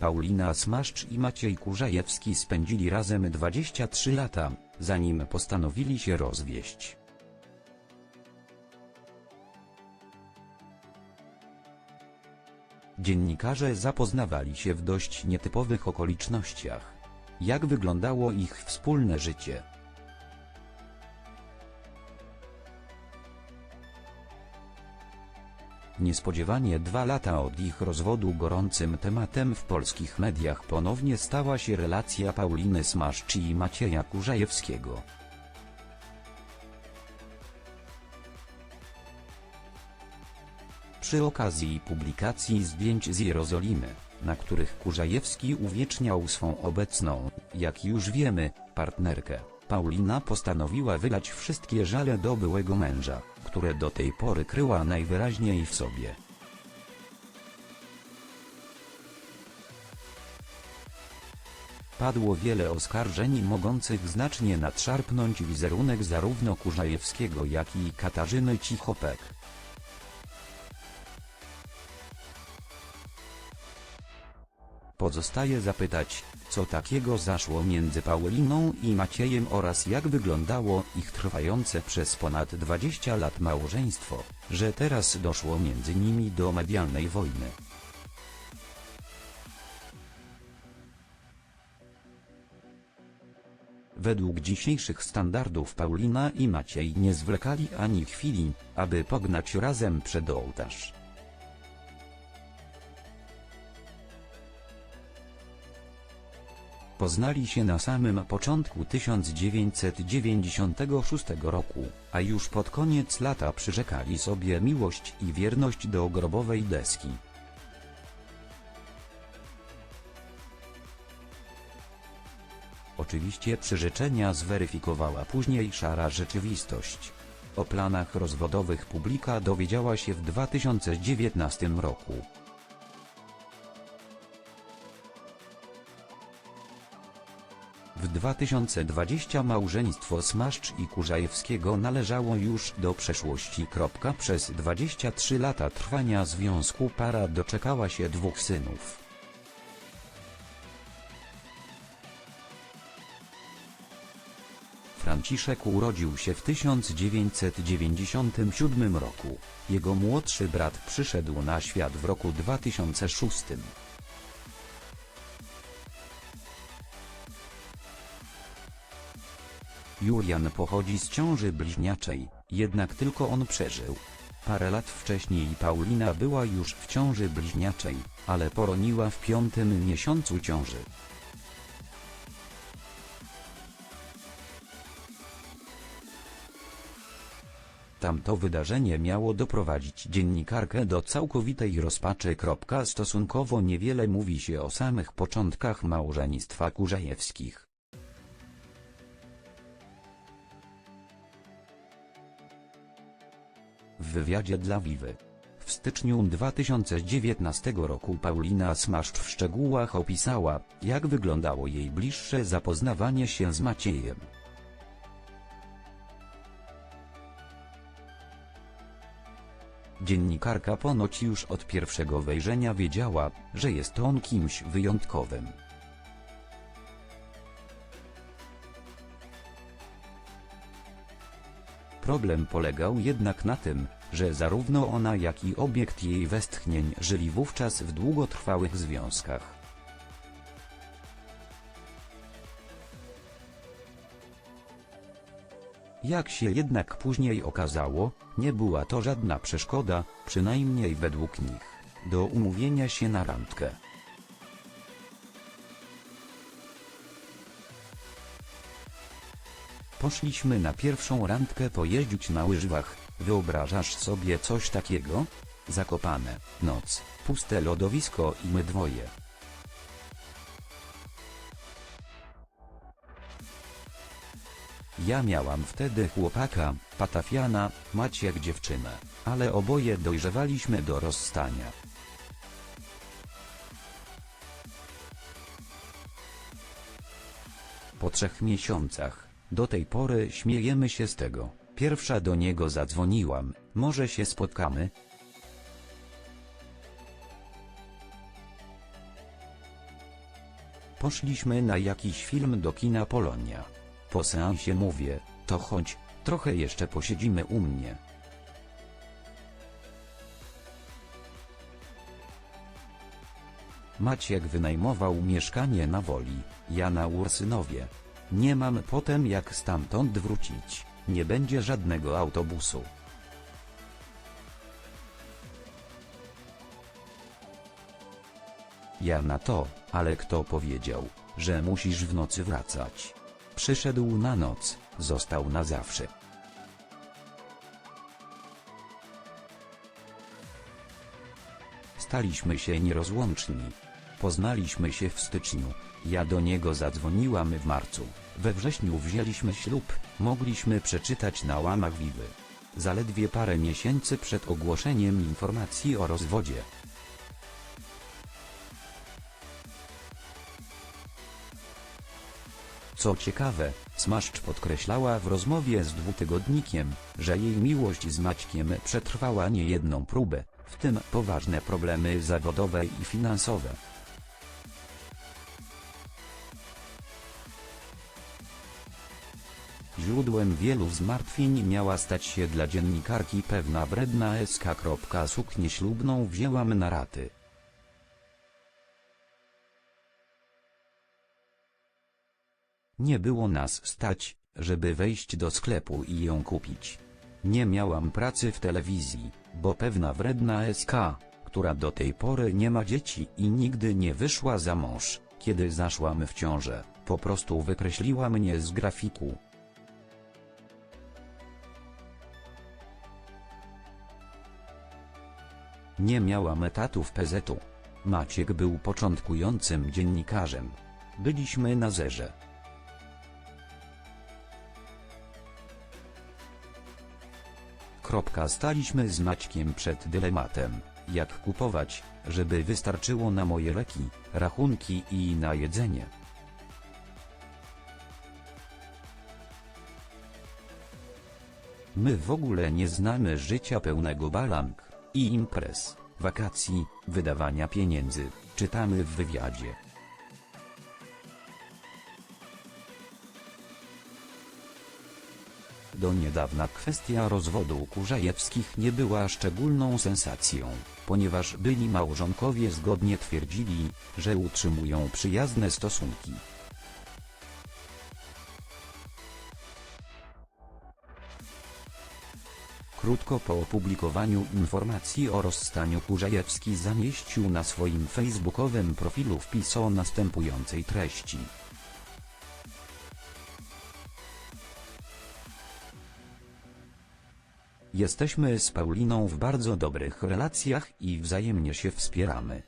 Paulina Smaszcz i Maciej Kurzajewski spędzili razem 23 lata, zanim postanowili się rozwieść. Dziennikarze zapoznawali się w dość nietypowych okolicznościach. Jak wyglądało ich wspólne życie? Niespodziewanie dwa lata od ich rozwodu gorącym tematem w polskich mediach ponownie stała się relacja Pauliny Smaszcz i Macieja Kurzajewskiego. Przy okazji publikacji zdjęć z Jerozolimy, na których Kurzajewski uwieczniał swą obecną, jak już wiemy, partnerkę, Paulina postanowiła wylać wszystkie żale do byłego męża, które do tej pory kryła najwyraźniej w sobie. Padło wiele oskarżeń mogących znacznie nadszarpnąć wizerunek zarówno Kurzajewskiego jak i Katarzyny Cichopek. Pozostaje zapytać, co takiego zaszło między Pauliną i Maciejem oraz jak wyglądało ich trwające przez ponad 20 lat małżeństwo, że teraz doszło między nimi do medialnej wojny. Według dzisiejszych standardów Paulina i Maciej nie zwlekali ani chwili, aby pognać razem przed ołtarz. Poznali się na samym początku 1996 roku, a już pod koniec lata przyrzekali sobie miłość i wierność do grobowej deski. Oczywiście przyrzeczenia zweryfikowała później szara rzeczywistość. O planach rozwodowych publika dowiedziała się w 2019 roku. W 2020 małżeństwo Smaszcz i Kurzajewskiego należało już do przeszłości. Przez 23 lata trwania związku para doczekała się dwóch synów. Franciszek urodził się w 1997 roku. Jego młodszy brat przyszedł na świat w roku 2006. Julian pochodzi z ciąży bliźniaczej, jednak tylko on przeżył. Parę lat wcześniej Paulina była już w ciąży bliźniaczej, ale poroniła w piątym miesiącu ciąży. Tamto wydarzenie miało doprowadzić dziennikarkę do całkowitej rozpaczy. Stosunkowo niewiele mówi się o samych początkach małżeństwa Kurzajewskich. W wywiadzie dla Wiwy. W styczniu 2019 roku Paulina Smaszcz w szczegółach opisała, jak wyglądało jej bliższe zapoznawanie się z Maciejem. Dziennikarka ponoć już od pierwszego wejrzenia wiedziała, że jest on kimś wyjątkowym. Problem polegał jednak na tym, że zarówno ona jak i obiekt jej westchnień żyli wówczas w długotrwałych związkach. Jak się jednak później okazało, nie była to żadna przeszkoda, przynajmniej według nich, do umówienia się na randkę. Poszliśmy na pierwszą randkę pojeździć na łyżwach, wyobrażasz sobie coś takiego? Zakopane, noc, puste lodowisko i my dwoje. Ja miałam wtedy chłopaka, Patafiana, Maciek dziewczynę, ale oboje dojrzewaliśmy do rozstania. Po trzech miesiącach, do tej pory śmiejemy się z tego, pierwsza do niego zadzwoniłam, może się spotkamy? Poszliśmy na jakiś film do kina Polonia. Po seansie mówię, to chodź, trochę jeszcze posiedzimy u mnie. Maciek wynajmował mieszkanie na Woli, ja na Ursynowie. Nie mam potem jak stamtąd wrócić, nie będzie żadnego autobusu. Ja na to, ale kto powiedział, że musisz w nocy wracać? Przyszedł na noc, został na zawsze. Staliśmy się nierozłączni. Poznaliśmy się w styczniu, ja do niego zadzwoniłam w marcu. We wrześniu wzięliśmy ślub, mogliśmy przeczytać na łamach Wiwy. Zaledwie parę miesięcy przed ogłoszeniem informacji o rozwodzie. Co ciekawe, Smaszcz podkreślała w rozmowie z dwutygodnikiem, że jej miłość z Maćkiem przetrwała niejedną próbę, w tym poważne problemy zawodowe i finansowe. Źródłem wielu zmartwień miała stać się dla dziennikarki pewna wredna SK. Suknię ślubną wzięłam na raty. Nie było nas stać, żeby wejść do sklepu i ją kupić. Nie miałam pracy w telewizji, bo pewna wredna SK, która do tej pory nie ma dzieci i nigdy nie wyszła za mąż, kiedy zaszłam w ciążę, po prostu wykreśliła mnie z grafiku. Nie miałam etatu w PZ-u. Maciek był początkującym dziennikarzem. Byliśmy na zerze. Kropka staliśmy z Maćkiem przed dylematem, jak kupować, żeby wystarczyło na moje leki, rachunki i na jedzenie. My w ogóle nie znamy życia pełnego balang i imprez, wakacji, wydawania pieniędzy, czytamy w wywiadzie. Do niedawna kwestia rozwodu Kurzajewskich nie była szczególną sensacją, ponieważ byli małżonkowie zgodnie twierdzili, że utrzymują przyjazne stosunki. Krótko po opublikowaniu informacji o rozstaniu Kurzajewski zamieścił na swoim facebookowym profilu wpis o następującej treści. Jesteśmy z Pauliną w bardzo dobrych relacjach i wzajemnie się wspieramy.